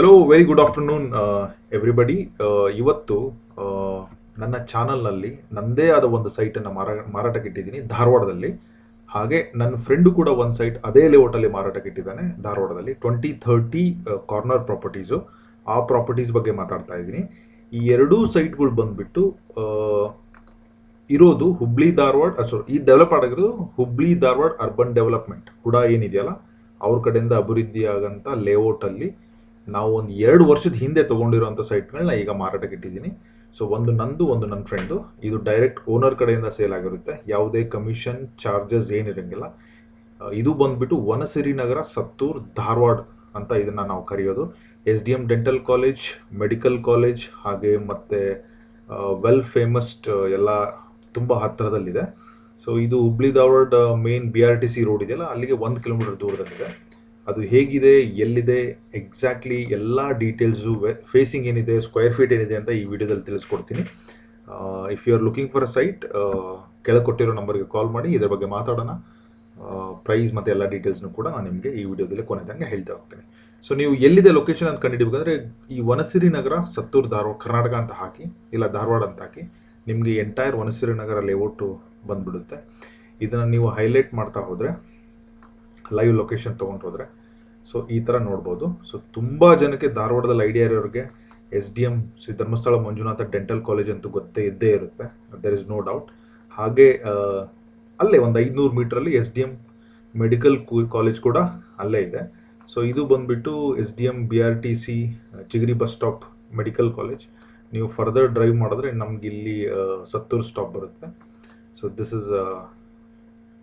Hello very good afternoon everybody Uh, ಇವತ್ತು ನನ್ನ ಚಾನಲ್ನಲ್ಲಿ ನನ್ನದೇ ಆದ ಒಂದು ಸೈಟನ್ನು ಮಾರಾ ಮಾರಾಟಕ್ಕೆ ಇಟ್ಟಿದ್ದೀನಿ ಧಾರವಾಡದಲ್ಲಿ. ಹಾಗೆ ನನ್ನ ಫ್ರೆಂಡು ಕೂಡ ಒಂದು ಸೈಟ್ ಅದೇ ಲೇಔಟಲ್ಲಿ ಮಾರಾಟಕ್ಕೆ ಇಟ್ಟಿದ್ದಾನೆ ಧಾರವಾಡದಲ್ಲಿ. ಟ್ವೆಂಟಿ ಥರ್ಟಿ ಕಾರ್ನರ್ ಪ್ರಾಪರ್ಟೀಸು ಆ ಪ್ರಾಪರ್ಟೀಸ್ ಬಗ್ಗೆ ಮಾತಾಡ್ತಾ ಇದ್ದೀನಿ. ಈ ಎರಡೂ ಸೈಟ್ಗಳು ಬಂದುಬಿಟ್ಟು ಇರೋದು ಹುಬ್ಳಿ ಧಾರವಾಡ ಸಾರಿ ಈ ಡೆವಲಪ್ ಆಗಿರೋದು ಹುಬ್ಳಿ ಧಾರವಾಡ ಅರ್ಬನ್ ಡೆವಲಪ್ಮೆಂಟ್ ಕೂಡ ಏನಿದೆಯಲ್ಲ ಅವ್ರ ಕಡೆಯಿಂದ ಅಭಿವೃದ್ಧಿ ಆಗಂತ ಲೇಔಟ್ ಅಲ್ಲಿ ನಾವು ಒಂದು ಎರಡು ವರ್ಷದ ಹಿಂದೆ ತಗೊಂಡಿರುವಂಥ ಸೈಟ್ಗಳನ್ನ ಈಗ ಮಾರಾಟಕ್ಕೆ ಇಟ್ಟಿದ್ದೀನಿ. ಸೊ ಒಂದು ನಂದು, ಒಂದು ನನ್ನ ಫ್ರೆಂಡು ಇದು ಡೈರೆಕ್ಟ್ ಓನರ್ ಕಡೆಯಿಂದ ಸೇಲ್ ಆಗಿರುತ್ತೆ. ಯಾವುದೇ ಕಮಿಷನ್ ಚಾರ್ಜಸ್ ಏನಿರಂಗಿಲ್ಲ. ಇದು ಬಂದ್ಬಿಟ್ಟು ವನಸಿರಿ ನಗರ, ಸತ್ತೂರ್, ಧಾರವಾಡ ಅಂತ ಇದನ್ನು ನಾವು ಕರೆಯೋದು. S D M dental college medical college ಹಾಗೆ ಮತ್ತು ವೆಲ್ ಫೇಮಸ್ಡ್ ಎಲ್ಲ ತುಂಬ ಹತ್ತಿರದಲ್ಲಿದೆ. ಸೊ ಇದು Hubli Dharwad main B R T C road ಇದೆಯಲ್ಲ, ಅಲ್ಲಿಗೆ ಒಂದು ಕಿಲೋಮೀಟರ್ ದೂರದಲ್ಲಿದೆ. ಅದು ಹೇಗಿದೆ, ಎಲ್ಲಿದೆ ಎಕ್ಸಾಕ್ಟ್ಲಿ ಎಲ್ಲ ಡೀಟೇಲ್ಸು ಫೇಸಿಂಗ್ ಏನಿದೆ ಸ್ಕ್ವೇರ್ ಫೀಟ್ ಏನಿದೆ ಅಂತ ಈ ವಿಡಿಯೋದಲ್ಲಿ ತಿಳಿಸ್ಕೊಡ್ತೀನಿ. If you are looking for a site ಕೆಳಗೆ ಕೊಟ್ಟಿರೋ ನಂಬರ್ಗೆ ಕಾಲ್ ಮಾಡಿ, ಇದರ ಬಗ್ಗೆ ಮಾತಾಡೋಣ. ಪ್ರೈಸ್ ಮತ್ತು ಎಲ್ಲ ಡೀಟೇಲ್ಸ್ನು ಕೂಡ ನಾನು ನಿಮಗೆ ಈ ವಿಡಿಯೋದಲ್ಲಿ ಕೊನೆದಂಗೆ ಹೇಳ್ತಾ ಹೋಗ್ತೀನಿ. ಸೊ ನೀವು ಎಲ್ಲಿದೆ ಲೊಕೇಶನ್ ಅಂತ ಕಂಡುಹಿಡಿಬೇಕಂದ್ರೆ, ಈ ವನಸಿರಿ ನಗರ, ಸತ್ತೂರು, ಧಾರವಾಡ, ಕರ್ನಾಟಕ ಅಂತ ಹಾಕಿ, ಇಲ್ಲ ಧಾರವಾಡ ಅಂತ ಹಾಕಿ, ನಿಮಗೆ ಎಂಟೈರ್ ವನಸಿರಿ ನಗರ ಲೇಔಟು ಬಂದ್ಬಿಡುತ್ತೆ. ಇದನ್ನು ನೀವು ಹೈಲೈಟ್ ಮಾಡ್ತಾ ಹೋದರೆ ಲೈವ್ ಲೊಕೇಶನ್ ತೊಗೊಂಡು ಹೋದರೆ. ಸೊ ಈ ಥರ ನೋಡ್ಬೋದು. ಸೊ ತುಂಬ ಜನಕ್ಕೆ ಧಾರವಾಡದಲ್ಲಿ ಐಡಿಯಾ ಇರೋರಿಗೆ S D M Shri Dharmasthala Manjunatha dental college ಅಂತೂ ಗೊತ್ತೇ ಇದ್ದೇ ಇರುತ್ತೆ. ದೆರ್ ಇಸ್ ನೋ ಡೌಟ್ ಹಾಗೆ ಅಲ್ಲೇ ಒಂದು ಐದುನೂರು ಮೀಟ್ರಲ್ಲಿ S D M medical college ಕೂಡ ಅಲ್ಲೇ ಇದೆ. ಸೊ ಇದು ಬಂದ್ಬಿಟ್ಟು S D M B R T C Chigari bus stop medical college ನೀವು ಫರ್ದರ್ ಡ್ರೈವ್ ಮಾಡಿದ್ರೆ ನಮ್ಗೆ ಇಲ್ಲಿ ಸತ್ತೂರು ಸ್ಟಾಪ್ ಬರುತ್ತೆ. So this is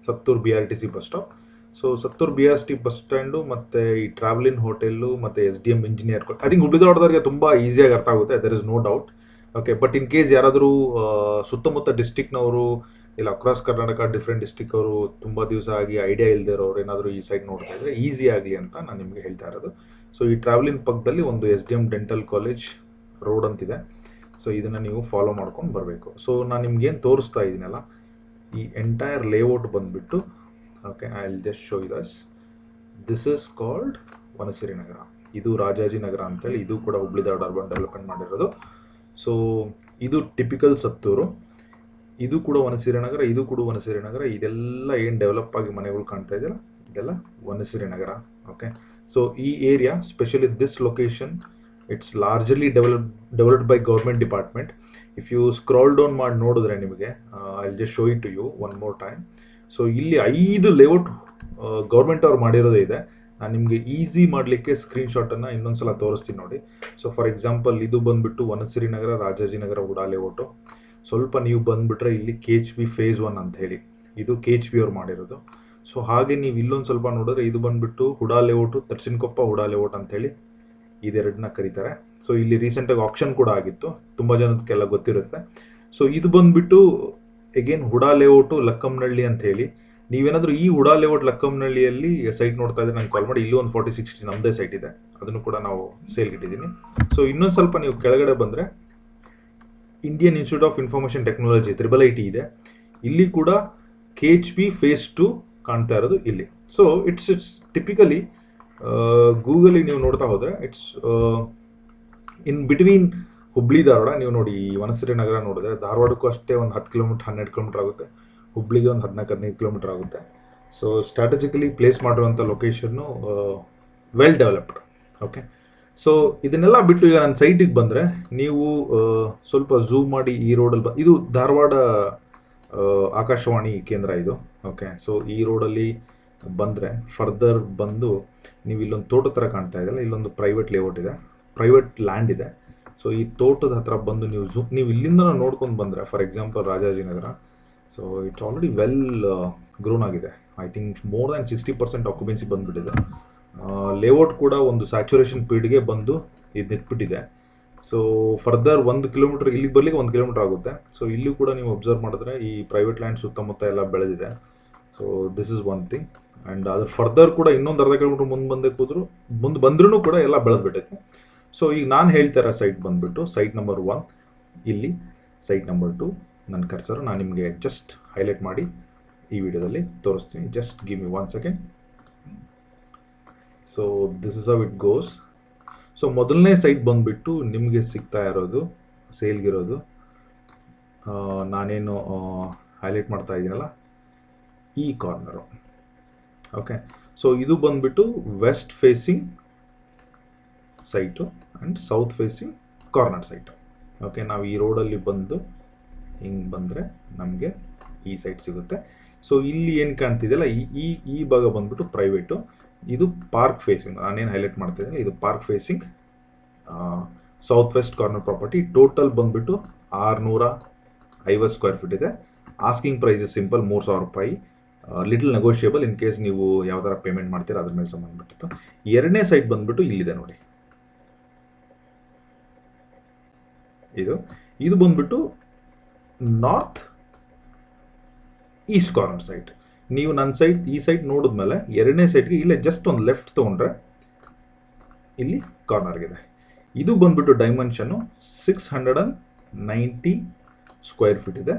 Sattur B R T C bus stop so Sattur B R T bus stand ಮತ್ತು ಈ travelling hotel ಮತ್ತು S D M engineer I think ಹುಬ್ಳಿದವ್ರದವ್ರಿಗೆ ತುಂಬ ಈಸಿಯಾಗಿ ಅರ್ಥ ಆಗುತ್ತೆ there is no doubt okay but in case ಯಾರಾದರೂ ಸುತ್ತಮುತ್ತ ಡಿಸ್ಟಿಕ್ನವರು ಇಲ್ಲ ಅಕ್ರಾಸ್ ಕರ್ನಾಟಕ ಡಿಫ್ರೆಂಟ್ ಡಿಸ್ಟಿಕ್ ಅವರು ತುಂಬ ದಿವಸ ಆಗಿ ಐಡಿಯಾ ಇಲ್ಲದೆ ಇರೋರು ಏನಾದರೂ ಈ ಸೈಡ್ ನೋಡ್ತಾ ಇದ್ರೆ ಈಸಿ ಆಗಲಿ ಅಂತ ನಾನು ನಿಮಗೆ ಹೇಳ್ತಾ ಇರೋದು. ಸೊ ಈ ಟ್ರಾವೆಲಿನ್ ಪಕ್ಕದಲ್ಲಿ ಒಂದು S D M dental college road ಅಂತಿದೆ. ಸೊ ಇದನ್ನು ನೀವು ಫಾಲೋ ಮಾಡ್ಕೊಂಡು ಬರಬೇಕು. ಸೊ ನಾನು ನಿಮ್ಗೇನು ತೋರಿಸ್ತಾ ಇದ್ದೀನಲ್ಲ ಈ ಎಂಟೈರ್ ಲೇಔಟ್ ಬಂದ್ಬಿಟ್ಟು I will just show uh thus this is called Vanasiri Nagar ಇದು ರಾಜಾಜಿ ನಗರ ಅಂತೇಳಿ, ಇದು ಕೂಡ ಹುಬ್ಳಿ ಧಾರವಾಡ ಅರ್ಬನ್ ಡೆವಲಪ್ಮೆಂಟ್ ಮಾಡಿರೋದು. ಸೊ ಇದು ಟಿಪಿಕಲ್ ಸತ್ತೂರು. ಇದು ಕೂಡ ವನಸಿರಿ ನಗರ, ಇದು ಕೂಡ ವನಸಿರಿ ನಗರ. ಇದೆಲ್ಲ ಏನು ಡೆವಲಪ್ ಆಗಿ ಮನೆಗಳು ಕಾಣ್ತಾ ಇದೆಯಲ್ಲ? ಇದೆಲ್ಲ ವನಸಿರಿ ನಗರ. ಓಕೆ ಸೊ ಈ area specially this location it's largely develop developed by government department if you scroll down ಮಾಡಿ ನೋಡಿದ್ರೆ ನಿಮಗೆ I just show it to you one more time so ಇಲ್ಲಿ ಐದು ಲೇಔಟ್ ಗೌರ್ಮೆಂಟ್ ಅವ್ರು ಮಾಡಿರೋದೇ ಇದೆ. ನಾನು ನಿಮಗೆ ಈಸಿ ಮಾಡಲಿಕ್ಕೆ ಸ್ಕ್ರೀನ್ಶಾಟನ್ನು ಇನ್ನೊಂದ್ಸಲ ತೋರಿಸ್ತೀನಿ ನೋಡಿ. ಸೊ ಫಾರ್ ಎಕ್ಸಾಂಪಲ್ ಇದು ಬಂದ್ಬಿಟ್ಟು ವನಸಿರಿ ನಗರ ರಾಜಾಜಿನಗರ ಉಡಾ ಲೇಔಟು ಸ್ವಲ್ಪ ನೀವು ಬಂದ್ಬಿಟ್ರೆ ಇಲ್ಲಿ K H B phase one ಅಂತ ಹೇಳಿ. ಇದು ಕೆ ಎಚ್ ಬಿ ಅವ್ರು ಮಾಡಿರೋದು. ಸೊ ಹಾಗೆ ನೀವು ಇಲ್ಲೊಂದು ಸ್ವಲ್ಪ ನೋಡಿದ್ರೆ ಇದು ಬಂದ್ಬಿಟ್ಟು ಹುಡಾ ಲೇಔಟು ತರ್ಸಿನ್ಕೊಪ್ಪ ಹುಡಾ ಲೇಔಟ್ ಅಂತೇಳಿ ಇದೆರಡನ್ನ ಕರೀತಾರೆ. ಸೊ ಇಲ್ಲಿ ರೀಸೆಂಟಾಗಿ ಆಪ್ಷನ್ ಕೂಡ ಆಗಿತ್ತು. ತುಂಬ ಜನಕ್ಕೆಲ್ಲ ಗೊತ್ತಿರುತ್ತೆ. ಸೊ ಇದು ಬಂದ್ಬಿಟ್ಟು ಎಗೇನ್ ಹುಡಾ ಲೇಔಟು ಲಕ್ಕಂನಳ್ಳಿ ಅಂತ ಹೇಳಿ. ನೀವೇನಾದರೂ ಈ ಹುಡಾ ಲೇಔಟ್ ಲಕ್ಕಂನಳ್ಳಿಯಲ್ಲಿ ಸೈಟ್ ನೋಡ್ತಾ ಇದ್ರೆ ನಂಗೆ ಕಾಲ್ ಮಾಡಿ. ಇಲ್ಲಿ ಒಂದು ಫಾರ್ಟಿ ಸಿಕ್ಸ್ಟಿ ನಮ್ಮದೇ ಸೈಟ್ ಇದೆ. ಅದನ್ನು ಕೂಡ ನಾವು ಸೇಲ್ಗೆ ಇಟ್ಟಿದ್ದೀನಿ ಸೊ ಇನ್ನೊಂದು ಸ್ವಲ್ಪ ನೀವು ಕೆಳಗಡೆ ಬಂದರೆ Indian Institute of Information Technology triple I ಇದೆ. ಇಲ್ಲಿ ಕೂಡ K H P phase two ಕಾಣ್ತಾ ಇರೋದು ಇಲ್ಲಿ. ಸೊ ಇಟ್ಸ್ ಇಟ್ಸ್ ಟಿಪಿಕಲಿ ಗೂಗಲಿಗೆ ನೀವು ನೋಡ್ತಾ ಹೋದರೆ it's in between Hubli Dharwad ನೀವು ನೋಡಿ ಈ ವನಸಿರಿ ನಗರ ನೋಡಿದ್ರೆ ಧಾರವಾಡಕ್ಕೂ ಅಷ್ಟೇ ಒಂದು ಹತ್ತು ಕಿಲೋಮೀಟರ್, ಹನ್ನೆರಡು ಕಿಲೋಮೀಟ್ರ್ ಆಗುತ್ತೆ. ಹುಬ್ಳಿಗೆ ಒಂದು ಹದಿನಾಲ್ಕು, ಹದಿನೈದು ಕಿಲೋಮೀಟರ್ ಆಗುತ್ತೆ. ಸೊ ಸ್ಟ್ರಾಟಜಿಕಲಿ ಪ್ಲೇಸ್ ಮಾಡಿರುವಂಥ location well developed okay so ಇದನ್ನೆಲ್ಲ ಬಿಟ್ಟು ಈಗ ನನ್ನ ಸೈಟಿಗೆ ಬಂದರೆ, ನೀವು ಸ್ವಲ್ಪ ಝೂಮ್ ಮಾಡಿ ಈ ರೋಡಲ್ಲಿ ಬ, ಇದು ಧಾರವಾಡ ಆಕಾಶವಾಣಿ ಕೇಂದ್ರ ಇದು. ಓಕೆ ಸೊ ಈ ರೋಡಲ್ಲಿ ಬಂದರೆ ಫರ್ದರ್ ಬಂದು, ನೀವು ಇಲ್ಲೊಂದು ತೋಟದ ಥರ ಕಾಣ್ತಾ ಇದೆಯಲ್ಲ, ಇಲ್ಲೊಂದು ಪ್ರೈವೇಟ್ ಲೇಔಟ್ ಇದೆ. ಪ್ರೈವೇಟ್ ಲ್ಯಾಂಡ್ ಇದೆ. ಸೊ ಈ ತೋಟದ ಹತ್ರ ಬಂದು ನೀವು ಝೂ ನೀವು ಇಲ್ಲಿಂದ ನೋಡ್ಕೊಂಡು ಬಂದರೆ for example Rajajinagar so it's already well grown ಆಗಿದೆ. I think more than sixty percent occupancy ಬಂದುಬಿಟ್ಟಿದೆ. ಲೇಔಟ್ ಕೂಡ ಒಂದು ಸ್ಯಾಚುರೇಷನ್ ಪೀಡ್ಗೆ ಬಂದು ಇದು ನಿಂತ್ಬಿಟ್ಟಿದೆ. ಸೊ ಫರ್ದರ್ ಒಂದು ಕಿಲೋಮೀಟರ್ ಇಲ್ಲಿಗೆ ಬರ್ಲಿಕ್ಕೆ ಒಂದು ಕಿಲೋಮೀಟರ್ ಆಗುತ್ತೆ. ಸೊ ಇಲ್ಲಿ ಕೂಡ ನೀವು ಅಬ್ಸರ್ವ್ ಮಾಡಿದ್ರೆ ಈ ಪ್ರೈವೇಟ್ ಲ್ಯಾಂಡ್ ಸುತ್ತಮುತ್ತ ಎಲ್ಲ ಬೆಳೆದಿದೆ. So this is one thing and ಅದ್ರ ಫರ್ದರ್ ಕೂಡ ಇನ್ನೊಂದು ಅರ್ಧ ಕಿಲೋಮೀಟರ್ ಮುಂದೆ ಬಂದೇ ಕೂದ್ರು, ಮುಂದೆ ಬಂದ್ರೂ ಕೂಡ ಎಲ್ಲ ಬೆಳೆದ್ಬಿಟ್ಟೈತೆ. ಸೊ ಈಗ ನಾನು ಹೇಳ್ತಾ ಇರೋ ಸೈಟ್ ಬಂದುಬಿಟ್ಟು ಸೈಟ್ ನಂಬರ್ ಒನ್ ಇಲ್ಲಿ ಸೈಟ್ ನಂಬರ್ ಟು ನನ್ನ ಕರ್ಸರು ನಾನು ನಿಮಗೆ ಜಸ್ಟ್ ಹೈಲೈಟ್ ಮಾಡಿ ಈ ವಿಡಿಯೋದಲ್ಲಿ ತೋರಿಸ್ತೀನಿ. Just give me one second so this is how it goes so ಮೊದಲನೇ ಸೈಟ್ ಬಂದುಬಿಟ್ಟು ನಿಮಗೆ ಸಿಗ್ತಾ ಇರೋದು ಸೇಲ್ಗಿರೋದು ನಾನೇನು ಹೈಲೈಟ್ ಮಾಡ್ತಾ ಇದ್ದೀನಲ್ಲ ಈ ಕಾರ್ನರು ಓಕೆ ಸೊ ಇದು ಬಂದುಬಿಟ್ಟು west facing site and south facing corner site okay ನಾವು ಈ ರೋಡಲ್ಲಿ ಬಂದು ಹಿಂಗೆ ಬಂದರೆ ನಮಗೆ ಈ ಸೈಟ್ ಸಿಗುತ್ತೆ. ಸೊ ಇಲ್ಲಿ ಏನು ಕಾಣ್ತಿದೆಯಲ್ಲ, ಈ ಈ ಭಾಗ ಬಂದ್ಬಿಟ್ಟು ಪ್ರೈವೇಟು ಇದು ಪಾರ್ಕ್ ಫೇಸಿಂಗ್ ನಾನೇನು ಹೈಲೈಟ್ ಮಾಡ್ತಿದ್ದೀನಿ, ಇದು park facing south west corner property total ಬಂದುಬಿಟ್ಟು ಆರುನೂರ ಐವತ್ತು ಸ್ಕ್ವೇರ್ ಫೀಟ್ ಇದೆ. ಆಸ್ಕಿಂಗ್ ಪ್ರೈಸ್ ಸಿಂಪಲ್ ಮೂರು ಸಾವಿರ ರೂಪಾಯಿ. ಲಿಟಲ್ ನೆಗೋಷಿಯೇಬಲ್ ಇನ್ ಕೇಸ್ ನೀವು ಯಾವ ಥರ ಪೇಮೆಂಟ್ ಮಾಡ್ತೀರಾ, ಅದ್ರ ಮೇಲೆ ಸಂಬಂಧಪಟ್ಟಿತ್ತು. ಎರಡನೇ ಸೈಟ್ ಬಂದುಬಿಟ್ಟು ಇಲ್ಲಿದೆ ನೋಡಿ. ಇದು. ಇದು ಬಂದ್ಬಿಟ್ಟು ನಾರ್ತ್ ಈಸ್ಟ್ ಕಾರ್ನರ್ ಸೈಟ್ ನೀವು ನನ್ನ ಸೈಟ್ ಈ ಸೈಟ್ ನೋಡಿದ್ಮೇಲೆ ಎರಡನೇ ಸೈಟ್ಗೆ ಇಲ್ಲೇ ಜಸ್ಟ್ ಒಂದು ಲೆಫ್ಟ್ ತೊಗೊಂಡ್ರೆ ಇಲ್ಲಿ ಕಾರ್ನರ್ಗಿದೆ ಇದು ಬಂದ್ಬಿಟ್ಟು dimension six hundred and ninety square feet ಇದೆ.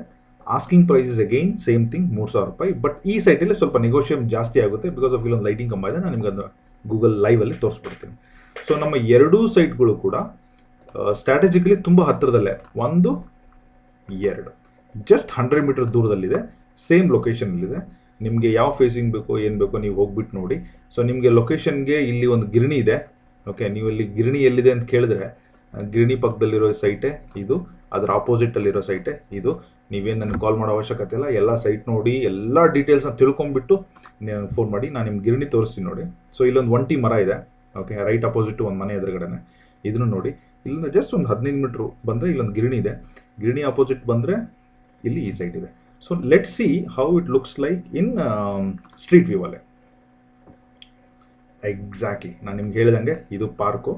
Asking price again same thing ಮೂರು ಸಾವಿರ ರೂಪಾಯಿ. ಬಟ್ ಈ ಸೈಟಲ್ಲಿ ಸ್ವಲ್ಪ ನೆಗೋಷಿಯೇಷನ್ ಜಾಸ್ತಿ ಆಗುತ್ತೆ ಬಿಕಾಸ್ ಆಫ್ ಇಲ್ಲೊಂದು ಲೈಟಿಂಗ್ ಕಂಬ ಇದೆ. ನಾನು ನಿಮ್ಗೆ ಅದು ಗೂಗಲ್ ಲೈವಲ್ಲಿ ತೋರಿಸ್ಬಿಡ್ತೀನಿ. ಸೊ ನಮ್ಮ ಎರಡೂ ಸೈಟ್ಗಳು ಕೂಡ ಸ್ಟ್ರಾಟಜಿಕಲಿ ತುಂಬ ಹತ್ತಿರದಲ್ಲೇ. ಒಂದು, ಎರಡು. ಜಸ್ಟ್ ಹಂಡ್ರೆಡ್ ಮೀಟರ್ ದೂರದಲ್ಲಿದೆ. ಸೇಮ್ ಲೊಕೇಶನಲ್ಲಿದೆ ನಿಮಗೆ ಯಾವ ಫೇಸಿಂಗ್ ಬೇಕೋ, ಏನು ಬೇಕೋ ನೀವು ಹೋಗ್ಬಿಟ್ಟು ನೋಡಿ. ಸೊ ನಿಮಗೆ ಲೊಕೇಶನ್ಗೆ ಇಲ್ಲಿ ಒಂದು ಗಿರಣಿ ಇದೆ. ಓಕೆ ನೀವು ಇಲ್ಲಿ ಗಿರಣಿ ಎಲ್ಲಿದೆ ಅಂತ ಕೇಳಿದ್ರೆ ಗಿರಣಿ ಪಕ್ಕದಲ್ಲಿರೋ ಸೈಟೇ ಇದು, ಅದರ ಆಪೋಸಿಟಲ್ಲಿರೋ ಸೈಟೇ ಇದು. ನೀವೇನು ನನಗೆ ಕಾಲ್ ಮಾಡೋ ಅವಶ್ಯಕತೆ ಇಲ್ಲ. ಎಲ್ಲ ಸೈಟ್ ನೋಡಿ, ಎಲ್ಲ ಡೀಟೇಲ್ಸ್ನ ತಿಳ್ಕೊಂಬಿಟ್ಟು ಫೋನ್ ಮಾಡಿ, ನಾನು ನಿಮ್ಮ ಗಿರಣಿ ತೋರಿಸ್ತೀನಿ ನೋಡಿ. ಸೊ ಇಲ್ಲೊಂದು ಒಂಟಿ ಮರ ಇದೆ. ಓಕೆ ರೈಟ್ ಅಪೋಸಿಟ್ ಒಂದು ಮನೆ ಎದುರುಗಡೆನೆ. ಇದನ್ನು ನೋಡಿ. ಇಲ್ಲಿಂದ ಜಸ್ಟ್ ಒಂದು ಹದಿನೈದು ಮೀಟ್ರ್ ಬಂದರೆ ಇಲ್ಲೊಂದು ಗಿರಣಿ ಇದೆ. ಗಿರಣಿ ಆಪೋಸಿಟ್ ಬಂದರೆ ಇಲ್ಲಿ ಈ ಸೈಟ್ ಇದೆ. So let see how it looks like in street view ಅಲ್ಲೇ. ಎಕ್ಸಾಕ್ಟ್ಲಿ ನಾನು ನಿಮ್ಗೆ ಹೇಳಿದಂಗೆ ಇದು ಪಾರ್ಕು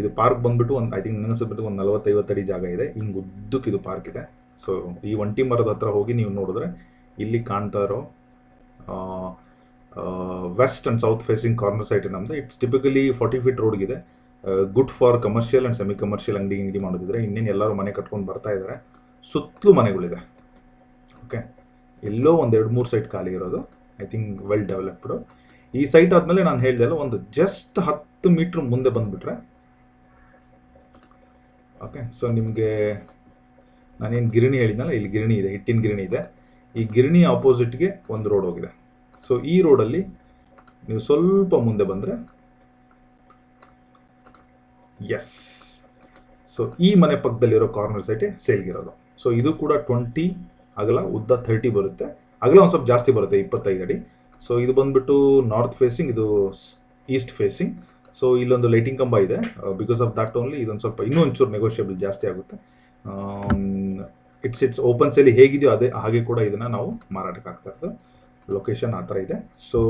ಇದು ಪಾರ್ಕ್ ಬಂದ್ಬಿಟ್ಟು ಒಂದು ಐ ತಿಂಕ್ ನನಗೆ ಒಂದು ನಲವತ್ತೈವತ್ತು ಅಡಿ ಜಾಗ ಇದೆ. ಹಿಂಗೆ ಉದ್ದಕ್ಕೆ ಇದು ಪಾರ್ಕ್ ಇದೆ. ಸೊ ಈ ಒಂಟಿ ಮರದ ಹತ್ರ ಹೋಗಿ ನೀವು ನೋಡಿದ್ರೆ ಇಲ್ಲಿ ಕಾಣ್ತಾ ಇರೋ west and south facing corner site ನಮ್ಮದು it's typically forty feet ರೋಡ್ಗಿದೆ good for commercial and semi commercial ಅಂಗಡಿ ಅಂಗಡಿ ಮಾಡೋದಿದ್ರೆ ಇನ್ನೇನು ಎಲ್ಲರೂ ಮನೆ ಕಟ್ಕೊಂಡು ಬರ್ತಾ ಇದ್ದಾರೆ ಸುತ್ತಲೂ ಮನೆಗಳಿದೆ. ಓಕೆ ಎಲ್ಲೋ ಒಂದು ಎರಡು ಮೂರು ಸೈಟ್ ಖಾಲಿ ಇರೋದು. ಐ ಥಿಂಕ್ ವೆಲ್ ಡೆವಲಪ್ಡು ಈ ಸೈಟ್ ಆದಮೇಲೆ ನಾನು ಹೇಳ್ದೆಲ್ಲ ಒಂದು ಜಸ್ಟ್ ಹತ್ತು ಮೀಟ್ರ್ ಮುಂದೆ ಬಂದುಬಿಟ್ರೆ. ಓಕೆ ಸೊ ನಿಮಗೆ ನಾನೇನು ಗಿರಣಿ ಹೇಳಿದ್ನಲ್ಲ, ಇಲ್ಲಿ ಗಿರಣಿ ಇದೆ, ಹಿಟ್ಟಿನ ಗಿರಣಿ ಇದೆ. ಈ ಗಿರಣಿ ಆಪೋಸಿಟ್ಗೆ ಒಂದು ರೋಡ್ ಹೋಗಿದೆ. ಸೊ ಈ ರೋಡಲ್ಲಿ ನೀವು ಸ್ವಲ್ಪ ಮುಂದೆ ಬಂದರೆ ಎಸ್ ಸೊ ಈ ಮನೆ ಪಕ್ಕದಲ್ಲಿರೋ ಕಾರ್ನರ್ ಸೈಟೆ ಸೇಲ್ಗಿರೋದು ಸೊ ಇದು ಕೂಡ ಟ್ವೆಂಟಿ ಅಗಲ ಉದ್ದ ಥರ್ಟಿ ಬರುತ್ತೆ. ಅಗಲ ಒಂದು ಸ್ವಲ್ಪ ಜಾಸ್ತಿ ಬರುತ್ತೆ, ಇಪ್ಪತ್ತೈದು ಅಡಿ. ಸೊ ಇದು ಬಂದುಬಿಟ್ಟು ನಾರ್ತ್ ಫೇಸಿಂಗ್ ಇದು ಈಸ್ಟ್ ಫೇಸಿಂಗ್ ಸೊ ಇಲ್ಲೊಂದು ಲೈಟಿಂಗ್ ಕಂಬ ಇದೆ. ಬಿಕಾಸ್ ಆಫ್ ದಟ್ ಓನ್ಲಿ ಇದೊಂದು ಸ್ವಲ್ಪ ಇನ್ನೂ ಒಂಚೂರು ನೆಗೋಷಿಯಬಲ್ ಜಾಸ್ತಿ ಆಗುತ್ತೆ. ಇಟ್ಸ್ ಇಟ್ಸ್ ಓಪನ್ ಸೇಲಿ ಹೇಗಿದೆಯೋ ಅದೇ, ಹಾಗೆ ಕೂಡ ಇದನ್ನು ನಾವು ಮಾರಾಟಕ್ಕೆ ಹಾಕ್ತಾ ಇರೋದು. ಲೊಕೇಶನ್ ಆ ಥರ ಇದೆ. ಸೊ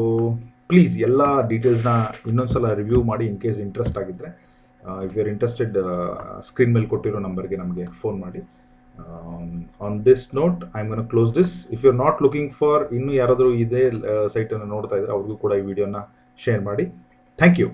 ಪ್ಲೀಸ್ ಎಲ್ಲ ಡೀಟೇಲ್ಸ್ನ ಇನ್ನೊಂದ್ಸಲ ರಿವ್ಯೂ ಮಾಡಿ ಇನ್ ಕೇಸ್ ಇಂಟ್ರೆಸ್ಟ್ ಆಗಿದ್ದರೆ if you are interested screen ಮೇಲೆ ಕೊಟ್ಟಿರೋ ನಂಬರ್ಗೆ ನಮಗೆ ಫೋನ್ ಮಾಡಿ. On this note I am close this if you are not looking for ಇನ್ನೂ ಯಾರಾದರೂ ಇದೇ ಸೈಟನ್ನು ನೋಡ್ತಾ ಇದ್ದರೆ ಅವ್ರಿಗೂ ಕೂಡ ಈ ವಿಡಿಯೋನ ಶೇರ್ ಮಾಡಿ. Thank you